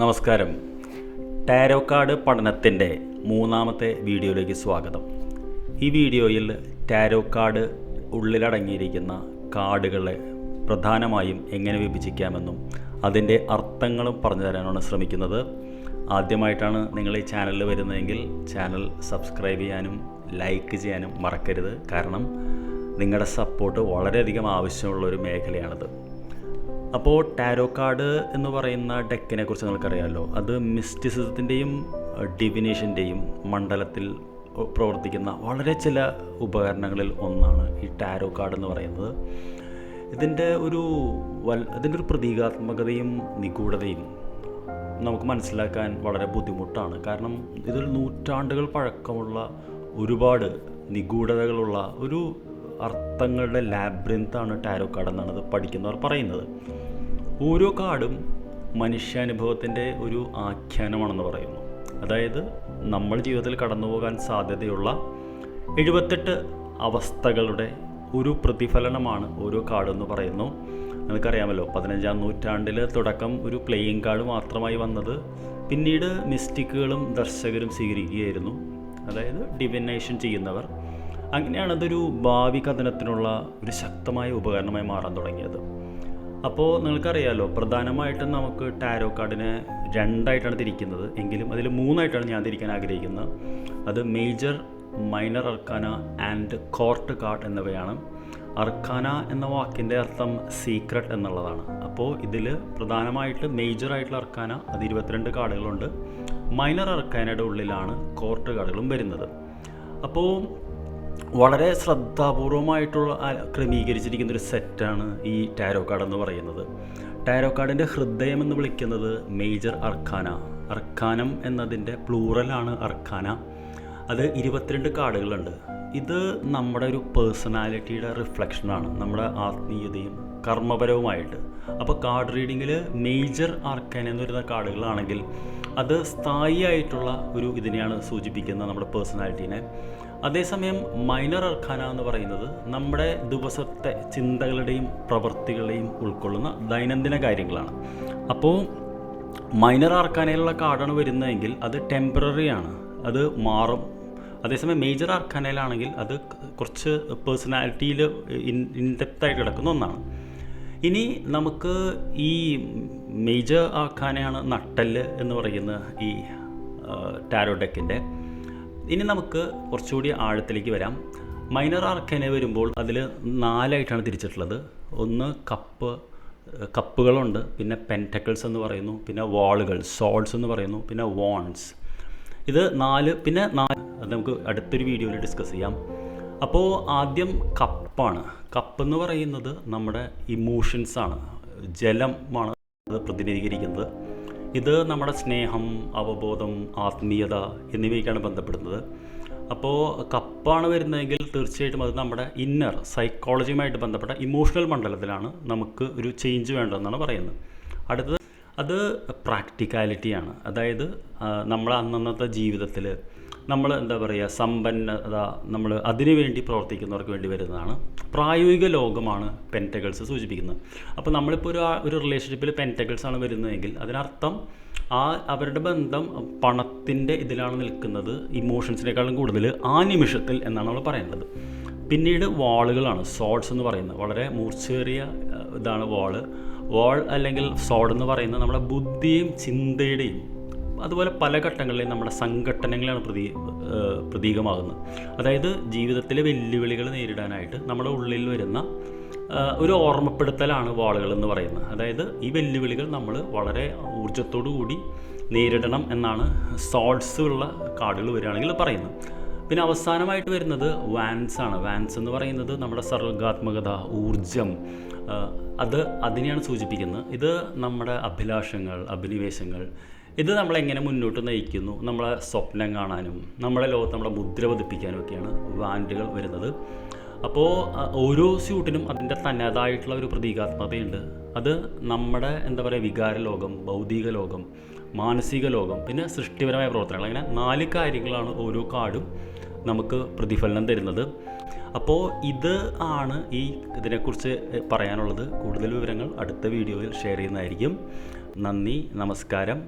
നമസ്കാരം. Tarot card പഠനത്തിന്റെ മൂന്നാമത്തെ വീഡിയോയിലേക്ക് സ്വാഗതം. ഈ വീഡിയോയിൽ ടാരോ കാർഡ് ഉള്ളിലടങ്ങിയിരിക്കുന്ന കാർഡുകളെ പ്രധാനമായും എങ്ങനെ വിഭജിക്കാമെന്നും അതിന്റെ അർത്ഥങ്ങളും പറഞ്ഞു തരാനാണ് ശ്രമിക്കുന്നത്. ആദ്യമായിട്ടാണ് നിങ്ങൾ ഈ ചാനലിൽ വരുന്നതെങ്കിൽ ചാനൽ സബ്സ്ക്രൈബ് ചെയ്യാനും ലൈക്ക് ചെയ്യാനും മറക്കരുത്. കാരണം നിങ്ങളുടെ സപ്പോർട്ട് വളരെയധികം ആവശ്യമുള്ള ഒരു മേഖലയാണിത്. അപ്പോൾ ടാരോ കാർഡ് എന്ന് പറയുന്ന ഡെക്കിനെ കുറിച്ച് നിങ്ങൾക്കറിയാമല്ലോ അത് മിസ്റ്റിസിസത്തിന്റെയും ഡിവിനേഷന്റെയും മണ്ഡലത്തിൽ പ്രവർത്തിക്കുന്ന വളരെ ചില ഉപകരണങ്ങളിൽ ഒന്നാണ് ഈ ടാരോ കാർഡ് എന്ന് പറയുന്നത്. ഇതിന്റെ ഒരു വൽ ഇതിന്റെ ഒരു പ്രതീകാത്മകതയും നിഗൂഢതയും നമുക്ക് മനസ്സിലാക്കാൻ വളരെ ബുദ്ധിമുട്ടാണ്. കാരണം ഇതിൽ നൂറ്റാണ്ടുകൾ പഴക്കമുള്ള ഒരുപാട് നിഗൂഢതകളുള്ള ഒരു അർത്ഥങ്ങളുടെ ലാബ്രിന്താണ് ടാരോ കാർഡ് എന്നാണ് അത് പഠിക്കുന്നവർ പറയുന്നത്. ഓരോ കാടും മനുഷ്യാനുഭവത്തിന്റെ ഒരു ആഖ്യാനമാണെന്ന് പറയുന്നു. അതായത് നമ്മൾ ജീവിതത്തിൽ കടന്നു പോകാൻ സാധ്യതയുള്ള എഴുപത്തെട്ട് അവസ്ഥകളുടെ ഒരു പ്രതിഫലനമാണ് ഓരോ കാടെന്ന് പറയുന്നു. നിങ്ങൾക്കറിയാമല്ലോ പതിനഞ്ചാം നൂറ്റാണ്ടിൽ തുടക്കം ഒരു പ്ലേയിങ് കാർഡ് മാത്രമായി വന്നത് പിന്നീട് മിസ്റ്റിക്കുകളും ദർശകരും സ്വീകരിക്കുകയായിരുന്നു. അതായത് ഡിവിനേഷൻ ചെയ്യുന്നവർ. അങ്ങനെയാണ് അതൊരു ഭാവി കഥനത്തിനുള്ള ഒരു ശക്തമായ ഉപകരണമായി മാറാൻ തുടങ്ങിയത്. അപ്പോൾ നിങ്ങൾക്കറിയാലോ പ്രധാനമായിട്ടും നമുക്ക് ടാരോ കാർഡിനെ രണ്ടായിട്ടാണ് തിരിക്കുന്നത്. എങ്കിലും അതിൽ മൂന്നായിട്ടാണ് ഞാൻ തിരിക്കാൻ ആഗ്രഹിക്കുന്നത്. അത് major minor arcana and court card എന്നിവയാണ്. അർക്കാന എന്ന വാക്കിന്റെ അർത്ഥം സീക്രട്ട് എന്നുള്ളതാണ്. അപ്പോൾ ഇതിൽ പ്രധാനമായിട്ട് മേജർ ആയിട്ടുള്ള അർക്കാന അത് ഇരുപത്തിരണ്ട് കാർഡുകളുണ്ട്. മൈനർ അർക്കാനയുടെ ഉള്ളിലാണ് കോർട്ട് കാർഡുകളും വരുന്നത്. അപ്പോൾ വളരെ ശ്രദ്ധാപൂർവമായിട്ടുള്ള ക്രമീകരിച്ചിരിക്കുന്ന ഒരു സെറ്റാണ് ഈ ടാരോ കാർഡ് എന്ന് പറയുന്നത്. ടാരോ കാർഡിന്റെ ഹൃദയം എന്ന് വിളിക്കുന്നത് മേജർ അർക്കാന. അർക്കാനം എന്നതിന്റെ പ്ലൂറലാണ് അർക്കാന. അത് ഇരുപത്തിരണ്ട് കാർഡുകളുണ്ട്. ഇത് നമ്മുടെ ഒരു പേഴ്സണാലിറ്റിയുടെ റിഫ്ലക്ഷനാണ് നമ്മുടെ ആത്മീയതയും കർമ്മപരവുമായിട്ട്. അപ്പോൾ കാർഡ് റീഡിങ്ങിൽ മേജർ ആർക്കാൻ എന്ന് വരുന്ന കാർഡുകളാണെങ്കിൽ അത് സ്ഥായിയായിട്ടുള്ള ഒരു ഇതിനെയാണ് സൂചിപ്പിക്കുന്നത് നമ്മുടെ പേഴ്സണാലിറ്റീനെ അതേസമയം മൈനർ അർഖാന എന്ന് പറയുന്നത് നമ്മുടെ ദിവസത്തെ ചിന്തകളുടെയും പ്രവൃത്തികളെയും ഉൾക്കൊള്ളുന്ന ദൈനംദിന കാര്യങ്ങളാണ്. അപ്പോൾ മൈനർ അർഖാനയിലുള്ള കാർഡാണ് വരുന്നതെങ്കിൽ അത് ടെമ്പററി ആണ്. അത് മാറും. അതേസമയം മേജർ ആർക്കാനയിലാണെങ്കിൽ അത് കുറച്ച് പേഴ്സണാലിറ്റിയിൽ ഇൻ ഇൻഡെപ്തായിട്ട് കിടക്കുന്ന ഒന്നാണ്. ഇനി നമുക്ക് ഈ മേജർ ആർക്കാനയാണ് നട്ടൽ എന്ന് പറയുന്ന ഈ ടാരോ ഡെക്കിന്റെ ഇനി നമുക്ക് കുറച്ചുകൂടി ആഴത്തിലേക്ക് വരാം. മൈനർ ആർക്കനെ വരുമ്പോൾ അതിൽ നാലായിട്ടാണ് തിരിച്ചിട്ടുള്ളത്. ഒന്ന് കപ്പ് കപ്പുകളുണ്ട് പിന്നെ പെന്റക്കിൾസ് എന്ന് പറയുന്നു. പിന്നെ വാളുകൾ സോൾസ് എന്ന് പറയുന്നു. പിന്നെ വോൺസ് ഇത് നാല് പിന്നെ നാല്. അത് നമുക്ക് അടുത്തൊരു വീഡിയോയിൽ ഡിസ്കസ് ചെയ്യാം. അപ്പോൾ ആദ്യം കപ്പാണ് കപ്പ് എന്ന് പറയുന്നത് നമ്മുടെ ഇമോഷൻസാണ് ജലമാണ് അത് പ്രതിനിധീകരിക്കുന്നത്. ഇത് നമ്മുടെ സ്നേഹം അവബോധം ആത്മീയത എന്നിവയ്ക്കാണ് ബന്ധപ്പെടുന്നത്. അപ്പോൾ കപ്പാണ് വരുന്നതെങ്കിൽ തീർച്ചയായിട്ടും അത് നമ്മുടെ ഇന്നർ സൈക്കോളജിയുമായിട്ട് ബന്ധപ്പെട്ട ഇമോഷണൽ മണ്ഡലത്തിലാണ് നമുക്ക് ഒരു ചേഞ്ച് വേണ്ടതെന്നാണ് പറയുന്നത്. അടുത്തത് അത് പ്രാക്ടിക്കാലിറ്റിയാണ് അതായത് നമ്മളെ അന്നന്നത്തെ ജീവിതത്തിൽ നമ്മൾ എന്താ പറയുക സമ്പന്നത നമ്മൾ അതിനുവേണ്ടി പ്രവർത്തിക്കുന്നവർക്ക് വേണ്ടി വരുന്നതാണ്. പ്രായോഗിക ലോകമാണ് പെന്റഗിൾസ് സൂചിപ്പിക്കുന്നത്. അപ്പോൾ നമ്മളിപ്പോൾ ഒരു ഒരു റിലേഷൻഷിപ്പിൽ പെന്റഗിൾസ് ആണ് വരുന്നതെങ്കിൽ അതിനർത്ഥം ആ അവരുടെ ബന്ധം പണത്തിന്റെ ഇതിലാണ് നിൽക്കുന്നത് ഇമോഷൻസിനേക്കാളും കൂടുതൽ ആ നിമിഷത്തിൽ എന്നാണ് നമ്മൾ പറയേണ്ടത്. പിന്നീട് വാളുകളാണ് സോഡ്സ് എന്ന് പറയുന്നത്. വളരെ മൂർച്ചേറിയ ഇതാണ് വാൾ. വാൾ അല്ലെങ്കിൽ സോഡ് എന്ന് പറയുന്നത് നമ്മുടെ ബുദ്ധിയും ചിന്തയുടെയും അതുപോലെ പല ഘട്ടങ്ങളിലും നമ്മുടെ സംഘട്ടനങ്ങളാണ് പ്രതീ പ്രതീകമാകുന്നത്. അതായത് ജീവിതത്തിലെ വെല്ലുവിളികൾ നേരിടാനായിട്ട് നമ്മുടെ ഉള്ളിൽ വരുന്ന ഒരു ഓർമ്മപ്പെടുത്തലാണ് വാളുകൾ എന്ന് പറയുന്നത്. അതായത് ഈ വെല്ലുവിളികൾ നമ്മൾ വളരെ ഊർജത്തോടു കൂടി നേരിടണം എന്നാണ് സോൾസ് ഉള്ള കാർഡുകൾ വരികയാണെങ്കിൽ പറയുന്നത്. പിന്നെ അവസാനമായിട്ട് വരുന്നത് വാൻസ് ആണ്. വാൻസ് എന്ന് പറയുന്നത് നമ്മുടെ സർഗാത്മകത ഊർജം അത് അതിനെയാണ് സൂചിപ്പിക്കുന്നത്. ഇത് നമ്മുടെ അഭിലാഷങ്ങൾ അഭിനിവേശങ്ങൾ ഇത് നമ്മളെങ്ങനെ മുന്നോട്ട് നയിക്കുന്നു? നമ്മളെ സ്വപ്നം കാണാനും നമ്മളെ ലോകത്ത് നമ്മളെ മുദ്ര പതിപ്പിക്കാനും ഒക്കെയാണ് വാൻഡുകൾ വരുന്നത്. അപ്പോൾ ഓരോ സ്യൂട്ടിനും അതിന്റെ തന്നതായിട്ടുള്ള ഒരു പ്രതീകാത്മകതയുണ്ട്. അത് നമ്മുടെ എന്താ പറയുക വികാര ലോകം ഭൗതിക ലോകം മാനസിക ലോകം പിന്നെ സൃഷ്ടിപരമായ പ്രവർത്തനങ്ങൾ അങ്ങനെ നാല് കാര്യങ്ങളാണ് ഓരോ കാർഡും നമുക്ക് പ്രതിഫലനം തരുന്നത്. അപ്പോൾ ഇത് ആണ് ഈ ഇതിനെക്കുറിച്ച് പറയാനുള്ളത്. കൂടുതൽ വിവരങ്ങൾ അടുത്ത വീഡിയോയിൽ ഷെയർ ചെയ്യുന്നതായിരിക്കും. നന്ദി നമസ്കാരം.